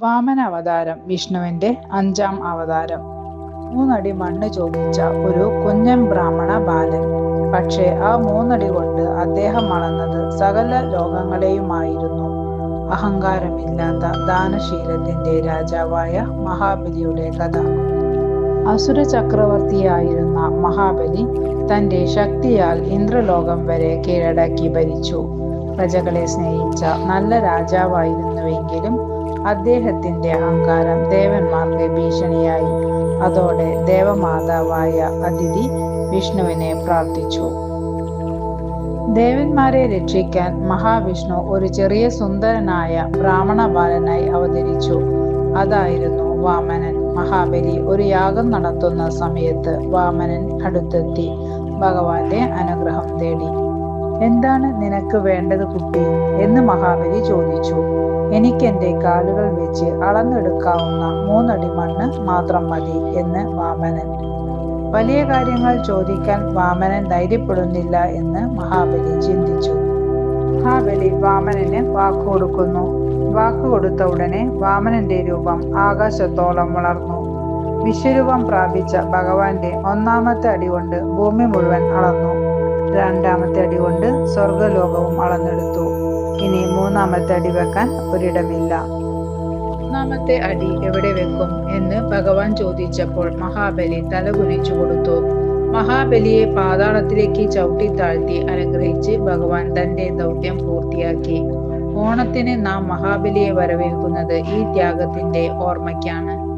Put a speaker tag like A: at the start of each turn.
A: വാമന അവതാരം വിഷ്ണുവിന്റെ അഞ്ചാം അവതാരം. മൂന്നടി മണ്ണ് ചോദിച്ച ഒരു കുഞ്ഞൻ ബ്രാഹ്മണ ബാലൻ. പക്ഷേ ആ മൂന്നടി കൊണ്ട് അദ്ദേഹം അളന്നത് സകല ലോകങ്ങളെയുമായിരുന്നു. അഹങ്കാരമില്ലാത്ത ദാനശീലത്തിന്റെ രാജാവായ മഹാബലിയുടെ കഥ. അസുര ചക്രവർത്തിയായിരുന്ന മഹാബലി തന്റെ ശക്തിയാൽ ഇന്ദ്രലോകം വരെ കീഴടക്കി ഭരിച്ചു. പ്രജകളെ സ്നേഹിച്ച നല്ല രാജാവായിരുന്നുവെങ്കിലും അദ്ദേഹത്തിന്റെ അഹങ്കാരം ദേവന്മാർക്ക് ഭീഷണിയായി. അതോടെ ദേവമാതാവായ അതിഥി വിഷ്ണുവിനെ പ്രാർത്ഥിച്ചു. ദേവന്മാരെ രക്ഷിക്കാൻ മഹാവിഷ്ണു ഒരു ചെറിയ സുന്ദരനായ ബ്രാഹ്മണ ബാലനായി അവതരിച്ചു. അതായിരുന്നു വാമനൻ. മഹാബലി ഒരു യാഗം നടത്തുന്ന സമയത്ത് വാമനൻ അടുത്തെത്തി. ഭഗവാന്റെ അനുഗ്രഹം തേടി. എന്താണ് നിനക്ക് വേണ്ടത് കുട്ടി? എന്ന് മഹാബലി ചോദിച്ചു. എനിക്ക് എന്റെ കാലുകൾ വെച്ച് അളന്നെടുക്കാവുന്ന മൂന്നടി മണ്ണ് മാത്രം മതി എന്ന് വാമനൻ. വലിയ കാര്യങ്ങൾ ചോദിക്കാൻ വാമനൻ ധൈര്യപ്പെടുന്നില്ല എന്ന് മഹാബലി ചിന്തിച്ചു. മഹാബലി വാമനന് വാക്ക് കൊടുക്കുന്നു. വാക്ക് കൊടുത്ത ഉടനെ വാമനന്റെ രൂപം ആകാശത്തോളം വളർന്നു. വിശ്വരൂപം പ്രാപിച്ച ഭഗവാന്റെ ഒന്നാമത്തെ അടി കൊണ്ട് ഭൂമി മുഴുവൻ അളന്നു. രണ്ടാമത്തെ അടി കൊണ്ട് സ്വർഗലോകവും അളന്നെടുത്തു. ഇനി മൂന്നാമത്തെ അടി വെക്കാൻ ഒരിടമില്ല. മൂന്നാമത്തെ അടി എവിടെ വെക്കും എന്ന് ഭഗവാൻ ചോദിച്ചപ്പോൾ മഹാബലി തല കുനിച്ചു കൊടുത്തു. മഹാബലിയെ പാതാളത്തിലേക്ക് ചവിട്ടി താഴ്ത്തി അനുഗ്രഹിച്ച് ഭഗവാൻ തന്റെ ദൗത്യം പൂർത്തിയാക്കി. ഓണത്തിന് നാം മഹാബലിയെ വരവേൽക്കുന്നത് ഈ ത്യാഗത്തിന്റെ ഓർമ്മയ്ക്കാണ്.